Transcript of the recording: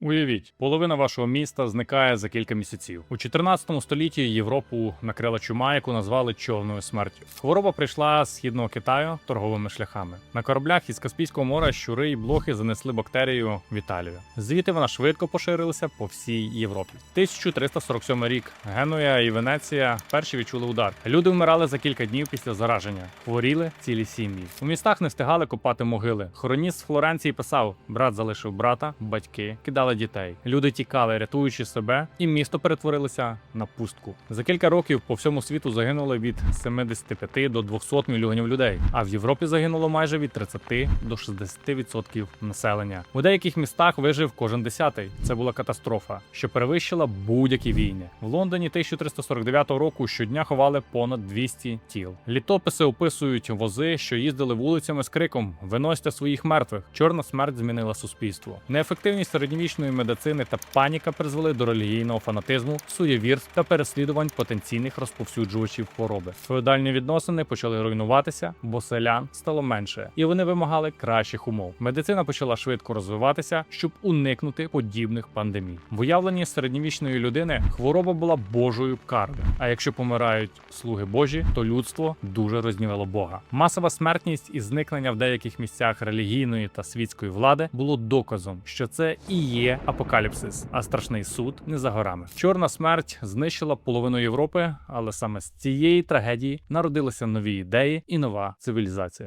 Уявіть, половина вашого міста зникає за кілька місяців. У 14 столітті Європу накрила чума, яку назвали човною смертю. Хвороба прийшла з східного Китаю торговими шляхами. На кораблях із Каспійського моря щури і блохи занесли бактерію в Італію. Звідти вона швидко поширилася по всій Європі. 1347 рік Генуя і Венеція перші відчули удар. Люди вмирали за кілька днів після зараження, хворіли цілі сім'ї. У містах не встигали копати могили. Хроніст з Флоренції писав: брат залишив брата, батьки кидали дітей. Люди тікали, рятуючи себе, і місто перетворилося на пустку. За кілька років по всьому світу загинули від 75 до 200 мільйонів людей. А в Європі загинуло майже від 30 до 60% населення. У деяких містах вижив кожен десятий. Це була катастрофа, що перевищила будь-які війни. В Лондоні 1349 року щодня ховали понад 200 тіл. Літописи описують вози, що їздили вулицями з криком Виносьте своїх мертвих. Чорна смерть змінила суспільство. Неефективність середньовічної медицини та паніка призвели до релігійного фанатизму, суєвірств та переслідувань потенційних розповсюджувачів хвороби. Феодальні відносини почали руйнуватися, бо селян стало менше, і вони вимагали кращих умов. Медицина почала швидко розвиватися, щоб уникнути подібних пандемій. В уявленні середньовічної людини хвороба була божою карою. А якщо помирають слуги Божі, то людство дуже рознівало Бога. Масова смертність і зникнення в деяких місцях релігійної та світської влади було доказом, що це і є апокаліпсис, а страшний суд не за горами. Чорна смерть знищила половину Європи, але саме з цієї трагедії народилися нові ідеї і нова цивілізація.